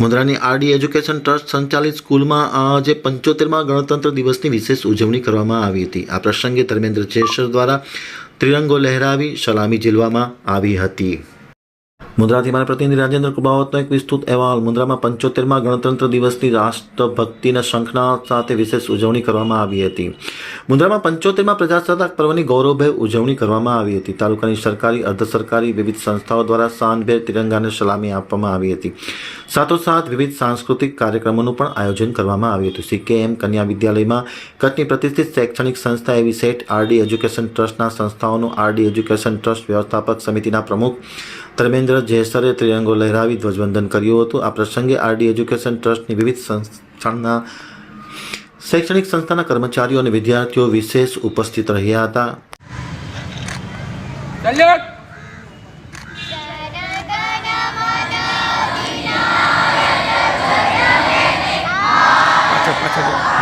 મુન્દ્રાની RD education trust સંચાલિત સ્કૂલમાં આજે પંચોતેરમાં ગણતંત્ર દિવસની વિશેષ ઉજવણી કરવામાં આવી હતી. આ પ્રસંગે ધર્મેન્દ્ર જેસર દ્વારા ત્રિરંગો લહેરાવી, સલામી ઝીલવામાં આવી હતી. મુન્દ્રાથી મારા પ્રતિનિધિ રાજેન્દ્ર કુબાવતનો એક વિસ્તૃત અહેવાલ. મુદ્રામાં પંચોતેરમાં ગણતંત્ર દિવસની રાષ્ટ્રભક્તિના શંખના સાથે વિશેષ ઉજવણી કરવામાં આવી હતી. મુદ્રામાં પંચોતેરમાં પ્રજાસત્તાક પર્વની ગૌરવભેર ઉજવણી કરવામાં આવી હતી. તાલુકાની સરકારી અર્ધ સરકારી વિવિધ સંસ્થાઓ દ્વારા સાંજભેર તિરંગાને સલામી આપવામાં આવી હતી. સાથોસાથ વિવિધ સાંસ્કૃતિક કાર્યક્રમોનું પણ આયોજન કરવામાં આવ્યું હતું. સીકેએમ કન્યા વિદ્યાલયમાં કચ્છની પ્રતિષ્ઠિત શૈક્ષણિક સંસ્થા એવી સેટ આરડી એજ્યુકેશન ટ્રસ્ટના સંસ્થાઓનું આરડી એજ્યુકેશન ટ્રસ્ટ વ્યવસ્થાપક સમિતિના પ્રમુખ ધર્મેન્દ્ર જે જેસરે ત્રિરંગો લહેરાવી ધ્વજવંદન કર્યું હતું આ પ્રસંગે આરડી એજ્યુકેશન ટ્રસ્ટની વિવિધ સંસ્થાના શૈક્ષણિક સંસ્થાના કર્મચારીઓ અને વિદ્યાર્થીઓ વિશેષ ઉપસ્થિત રહ્યા હતા ધન્યવાદ Gracias.